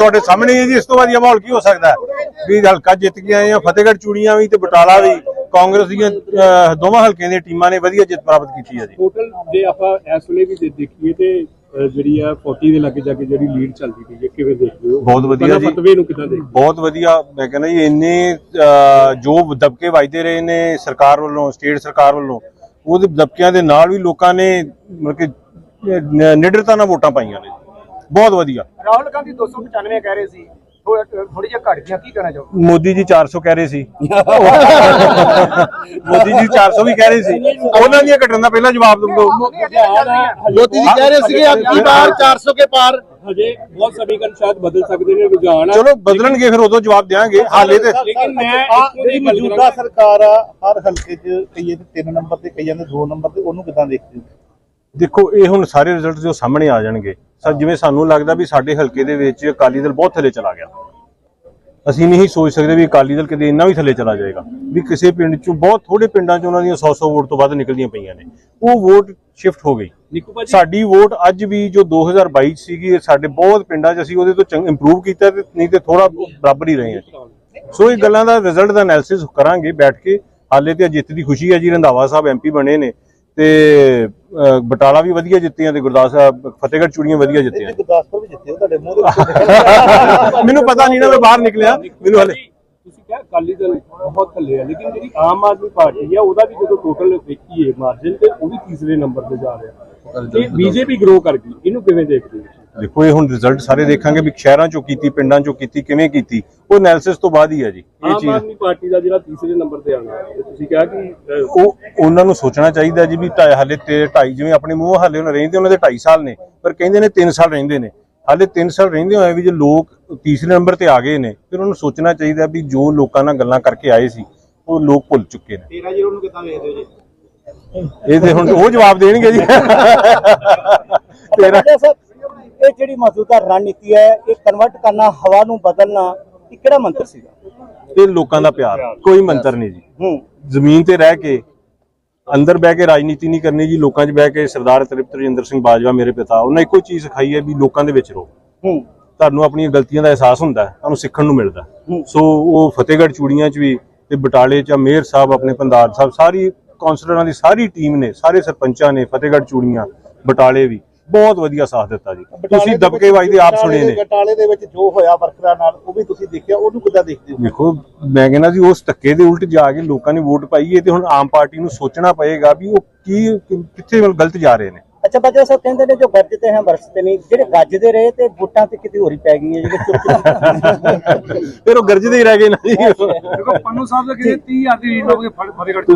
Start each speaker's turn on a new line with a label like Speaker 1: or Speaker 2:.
Speaker 1: ਤੁਹਾਡੇ ਸਾਹਮਣੇ ਹੀ ਜੀ ਇਸ ਤੋਂ ਵਧੀਆ ਮਾਹੌਲ ਕੀ ਹੋ ਸਕਦਾ ਵੀ ਹਲਕਾ ਜਿੱਤ ਕੇ ਆਏ ਆ ਫਤਿਹਗੜ੍ਹ ਚੂੜੀਆਂ ਵੀ ਤੇ ਬਟਾਲਾ ਵੀ ਕਾਂਗਰਸ ਦੀਆਂ ਦੋਵਾਂ ਹਲਕਿਆਂ ਦੀਆਂ ਟੀਮਾਂ ਨੇ ਵਧੀਆ ਜਿੱਤ ਪ੍ਰਾਪਤ ਕੀਤੀ ਹੈ ਜੀ।
Speaker 2: ਟੋਟਲ ਜੇ ਆਪਾਂ ਇਸ ਵੇਲੇ ਵੀ ਦੇਖੀਏ ਤੇ ਜਿਹੜੀ ਆ 40 ਦੇ ਲੱਗੇ ਜਾ ਕੇ ਜਿਹੜੀ ਲੀਡ ਚੱਲਦੀ ਪਈ ਹੈ ਕਿਵੇਂ ਦੇਖਦੇ ਹੋ?
Speaker 1: ਬਹੁਤ ਵਧੀਆ ਜੀ।
Speaker 2: ਫਤਵੇ ਨੂੰ ਕਿਦਾਂ ਦੇਖਦੇ
Speaker 1: ਬਹੁਤ ਵਧੀਆ ਮੈਂ ਕਹਿੰਦਾ ਜੀ ਇੰਨੇ ਜੋ ਦਬਕੇ ਵੱਜਦੇ ਰਹੇ ਨੇ ਸਰਕਾਰ ਵੱਲੋਂ ਸਟੇਟ ਸਰਕਾਰ ਵੱਲੋਂ ਉਹਦੇ ਦਬਕਿਆਂ ਦੇ ਨਾਲ ਵੀ ਲੋਕਾਂ ਨੇ ਮਤਲਬ ਕਿ ਨਿਡਰਤਾ ਨਾਲ ਵੋਟਾਂ ਪਾਈਆਂ ਨੇ। ਬਹੁਤ ਵਧੀਆ।
Speaker 3: ਰਾਹੁਲ ਗਾਂਧੀ 295 ਕਹਿ ਰਹੇ ਸੀ ਥੋੜੀ ਜਿਹਾ ਘਟ ਗਿਆ ਕੀ ਕਹਿਣਾ ਚਾਹੋ
Speaker 1: ਮੋਦੀ ਜੀ 400 ਕਹਿ ਰਹੇ ਸੀ। ਮੋਦੀ ਜੀ 400 ਵੀ ਕਹਿ ਰਹੇ ਸੀ। ਉਹਨਾਂ ਦੀਆਂ ਘਟਣ ਦਾ ਪਹਿਲਾਂ ਜਵਾਬ ਦੋ
Speaker 4: ਮੋਦੀ ਜੀ ਕਹਿ ਰਹੇ ਸੀਗੇ ਅਬ ਕੀ ਬਾਰ 400 ਕੇ ਪਾਰ।
Speaker 2: ਹਜੇ ਬਹੁਤ ਸਮੀਕਰਨ ਸ਼ਾਇਦ ਬਦਲ ਸਕਦੇ ਨੇ ਰੁਝਾਨ
Speaker 1: ਚਲੋ ਬਦਲਣਗੇ ਫਿਰ ਉਦੋਂ ਜਵਾਬ ਦੇਾਂਗੇ ਹਾਲੇ ਤੇ
Speaker 2: ਲੇਕਿਨ ਮੈਂ
Speaker 4: ਜਿਹੜੀ ਮੌਜੂਦਾ ਸਰਕਾਰ ਆ ਹਰ ਹਲਕੇ 'ਚ ਕਈਆਂ ਦੇ ਤਿੰਨ ਨੰਬਰ ਤੇ ਕਈਆਂ ਦੇ ਦੋ ਨੰਬਰ ਤੇ ਉਹਨੂੰ ਕਿਦਾਂ ਦੇਖਦੇ ਹੋ?
Speaker 1: ਦੇਖੋ ਇਹ ਹੁਣ ਸਾਰੇ ਰਿਜ਼ਲਟ ਜੋ ਸਾਹਮਣੇ ਆ ਜਾਣਗੇ। ਸਾ ਜਿਵੇਂ ਸਾਨੂੰ ਲੱਗਦਾ ਵੀ ਸਾਡੇ ਹਲਕੇ ਦੇ ਵਿੱਚ ਅਕਾਲੀ ਦਲ ਬਹੁਤ ਥੱਲੇ ਚਲਾ ਗਿਆ। ਅਸੀਂ ਨਹੀਂ ਸੋਚ ਸਕਦੇ ਵੀ ਅਕਾਲੀ ਦਲ ਕਿਤੇ ਇੰਨਾ ਵੀ ਥੱਲੇ ਚਲਾ ਜਾਏਗਾ। ਵੀ ਕਿਸੇ ਪਿੰਡ ਚੋਂ ਬਹੁਤ ਥੋੜੇ ਪਿੰਡਾਂ 'ਚ ਉਹਨਾਂ ਦੀਆਂ 100-100 ਵੋਟ ਤੋਂ ਵੱਧ ਨਿਕਲਦੀਆਂ ਪਈਆਂ ਨੇ। ਉਹ ਵੋਟ ਸ਼ਿਫਟ ਹੋ ਗਈ। ਸਾਡੀ ਵੋਟ ਅੱਜ ਵੀ ਜੋ 2022 'ਚ ਸੀਗੀ ਸਾਡੇ ਬਹੁਤ ਪਿੰਡਾਂ 'ਚ ਅਸੀਂ ਉਹਦੇ ਤੋਂ ਚੰਗ ਇੰਪਰੂਵ ਕੀਤਾ ਤੇ ਨਹੀਂ ਤੇ ਥੋੜਾ ਬਰਾਬਰ ਹੀ ਰਹੇ ਹਾਂ। ਸੋ ਇਹ ਗੱਲਾਂ ਦਾ ਰਿਜ਼ਲਟ ਦਾ ਐਨਾਲਿਸਿਸ ਕਰਾਂਗੇ ਬੈਠ ਕੇ। ਹਾਲੇ ਤੇ ਜਿੱਤ ਦੀ ਖੁਸ਼ੀ ਹੈ ਜੀ ਰੰਧਾਵਾ ਸਾਹਿਬ ਐਮਪੀ ਬਣੇ ਨੇ ਤੇ ਬਟਾਲਾ ਵੀ ਵਧੀਆ ਜਿੱਤੀਆਂ ਤੇ ਗੁਰਦਾਸ ਸਾਹਿਬ ਫਤਿਹਗੜ੍ਹ ਚੂੜੀਆਂ ਵਧੀਆ ਜਿੱਤੀਆਂ।
Speaker 4: ਇਹ ਗੁਰਦਾਸਪੁਰ ਵੀ ਜਿੱਤੇ ਉਹ ਤੁਹਾਡੇ ਮੂੰਹ ਦੇ ਵਿੱਚ
Speaker 1: ਮੈਨੂੰ ਪਤਾ ਨਹੀਂ ਨਾ ਮੈਂ ਬਾਹਰ ਨਿਕਲਿਆ। ਮੈਨੂੰ ਹਲੇ
Speaker 2: ਤੁਸੀਂ ਕਿਹਾ ਅਕਾਲੀ ਦਲ ਬਹੁਤ ਥੱਲੇ ਆ ਲੇਕਿਨ ਜਿਹੜੀ ਆਮ ਆਦਮੀ ਪਾਰਟੀ ਆ ਉਹਦਾ ਵੀ ਜਦੋਂ ਟੋਟਲ ਵੇਖੀਏ ਮਾਰਜਨ ਤੇ ਉਹ ਵੀ ਤੀਸਰੇ ਨੰਬਰ ਤੇ ਜਾ ਰਿਹਾ। ਤੇ ਬੀਜੇਪੀ ਗਰੋ ਕਰ ਗਈ ਇਹਨੂੰ ਕਿਵੇਂ ਦੇਖਦੇ ਹੋ?
Speaker 1: ਦੇਖੋ ਇਹ ਹੁਣ ਰਿਜ਼ਲਟ ਸਾਰੇ ਦੇਖਾਂਗੇ ਵੀ ਸ਼ਹਿਰਾਂ ਚੋਂ ਕੀਤੀ ਪਿੰਡਾਂ ਚੋਂ ਕੀਤੀ ਕਿਵੇਂ ਕੀਤੀ। ਉਹ ਐਨਾਲਿਸਿਸ ਤੋਂ ਬਾਅਦ ਹੀ ਹੈ ਜੀ ਇਹ
Speaker 2: ਆਮ
Speaker 1: ਚੀਜ਼।
Speaker 2: ਆਦਮੀ ਪਾਰਟੀ ਦਾ ਜਿਹੜਾ ਤੀਸਰੇ ਨੰਬਰ ਤੇ ਆਣਾ ਤੇ ਤੁਸੀਂ ਕਿਹਾ ਕਿ ਅਹ,
Speaker 1: ਉਹ ਉਹਨਾਂ ਨੂੰ ਸੋਚਣਾ ਚਾਹੀਦਾ ਜੀ ਵੀ ਢਾਈ ਹਾਲੇ ਤੇ ਢਾਈ ਜਿਵੇਂ ਆਪਣੇ ਮੂੰਹ ਹਾਲੇ ਉਹਨਾਂ ਰਹਿੰਦੇ ਉਹਨਾਂ ਦੇ 2.5 ਸਾਲ ਨੇ ਪਰ ਕਹਿੰਦੇ ਨੇ 3 ਸਾਲ ਰਹਿੰਦੇ ਨੇ। ਹਾਲੇ 3 ਸਾਲ ਰਹਿੰਦੇ ਹੋਏ ਵੀ ਜੇ ਲੋਕ ਤੀਸਰੇ ਨੰਬਰ ਤੇ ਆ ਗਏ ਨੇ ਫਿਰ ਉਹਨਾਂ ਨੂੰ ਸੋਚਣਾ ਚਾਹੀਦਾ ਵੀ ਜੋ ਲੋਕਾਂ ਨਾਲ ਗੱਲਾਂ ਕਰਕੇ ਆਏ ਸੀ ਉਹ ਲੋਕ ਭੁੱਲ ਚੁੱਕੇ ਨੇ।
Speaker 3: 13 ਜ਼ੀਰੋ ਨੂੰ ਕਿੱਦਾਂ ਵੇਖਦੇ ਹੋ ਜੀ?
Speaker 1: ਇਹ ਤੇ ਹੁਣ ਉਹ ਜਵਾਬ ਦੇਣਗੇ ਜੀ। ਤੇਰਾ
Speaker 5: ਸਰ ਇਹ ਜਿਹੜੀ ਮੌਜੂਦਾ ਰਣਨੀਤੀ ਹੈ ਇਹ ਕਨਵਰਟ ਕਰਨਾ ਹਵਾ ਨੂੰ ਬਦਲਣਾ ਇਹ ਕਿਹੜਾ ਮੰਤਰ ਸੀਗਾ?
Speaker 1: ਇਹ ਲੋਕਾਂ ਦਾ ਪਿਆਰ ਕੋਈ ਮੰਤਰ ਨਹੀਂ ਜੀ।
Speaker 5: ਹੂੰ।
Speaker 1: ਜ਼ਮੀਨ ਤੇ ਰਹਿ ਕੇ ਅੰਦਰ ਬਹਿ ਕੇ ਰਾਜਨੀਤੀ ਨਹੀਂ ਕਰਨੀ ਜੀ ਲੋਕਾਂ 'ਚ ਬਹਿ ਕੇ ਸਰਦਾਰ ਤ੍ਰਿਪਤ ਰਜਿੰਦਰ ਸਿੰਘ ਬਾਜਵਾ ਮੇਰੇ ਪਿਤਾ ਉਹਨਾਂ ਇੱਕੋ ਚੀਜ਼ ਸਿਖਾਈ ਹੈ ਵੀ ਲੋਕਾਂ ਦੇ ਵਿੱਚ ਰਹੋ
Speaker 5: ਹੂੰ।
Speaker 1: ਤੁਹਾਨੂੰ ਆਪਣੀਆਂ ਗਲਤੀਆਂ ਦਾ ਅਹਿਸਾਸ ਹੁੰਦਾ ਹੈ ਤੁਹਾਨੂੰ ਸਿੱਖਣ ਨੂੰ ਮਿਲਦਾ। ਸੋ ਉਹ ਫਤਿਹਗੜ੍ਹ ਚੂੜੀਆਂ 'ਚ ਵੀ ਤੇ ਬਟਾਲੇ 'ਚ ਮੇਅਰ ਸਾਹਿਬ ਆਪਣੇ ਪੰਦਾਰ ਸਾਹਿਬ ਸਾਰੀ ਕਾਉਂਸਲਰਾਂ ਦੀ ਸਾਰੀ ਟੀਮ ਨੇ ਸਾਰੇ ਸਰਪੰਚਾਂ ਨੇ ਫਤਿਹਗੜ੍ਹ ਚੂੜੀਆਂ ਬਟਾਲੇ ਵੀ ਬਹੁਤ ਵਧੀਆ ਸਾਥ ਦਿੱਤਾ ਜੀ। ਤੁਸੀਂ ਦਬਕੇ ਵੱਜਦੇ ਆਪ ਸੁਣੇ ਨੇ।
Speaker 4: ਬਟਾਲੇ ਦੇ ਵਿੱਚ ਜੋ ਹੋਇਆ ਵਰਕਰਾਂ ਨਾਲ ਉਹ ਵੀ ਤੁਸੀਂ ਦੇਖਿਆ ਉਹਨੂੰ ਕਿਦਾਂ ਦੇਖਦੇ ਹੋ?
Speaker 1: ਦੇਖੋ ਮੈਂ ਕਹਿੰਦਾ ਜੀ ਉਸ ਧੱਕੇ ਦੇ ਉਲਟ ਜਾ ਕੇ ਲੋਕਾਂ ਨੇ ਵੋਟ ਪਾਈ ਹੈ ਤੇ ਹੁਣ ਆਮ ਪਾਰਟੀ ਨੂੰ ਸੋਚਣਾ ਪਏਗਾ ਵੀ ਉਹ ਕੀ ਕਿੱਥੇ ਗਲਤ ਜਾ ਰਹੇ ਨੇ।
Speaker 5: ਅੱਛਾ ਬਾਜਾ ਸਾਹਿਬ ਕਹਿੰਦੇ ਨੇ ਜੋ ਗਰਜਦੇ ਹਨ ਵਰਸਤੇ ਨਹੀਂ। ਜਿਹੜੇ ਗੱਜਦੇ ਰਹੇ ਤੇ ਵੋਟਾਂ ਤੇ ਕਿਤੇ ਹੋਰੀ ਪੈ ਗਈਆਂ ਜਿਹੜੇ ਚੁੱਪ ਚੁੱਪ।
Speaker 1: ਫਿਰ ਉਹ ਗਰਜਦੇ ਹੀ ਰਹਿ ਗਏ ਨਾ ਜੀ।
Speaker 3: ਦੇਖੋ ਪੰਨੂ ਸਾਹਿਬ ਦਾ ਕਹਿੰਦੇ 30 ਆਦੀ ਲੀਡ ਲੋਗੇ ਫਤਿਹਗੜ੍ਹ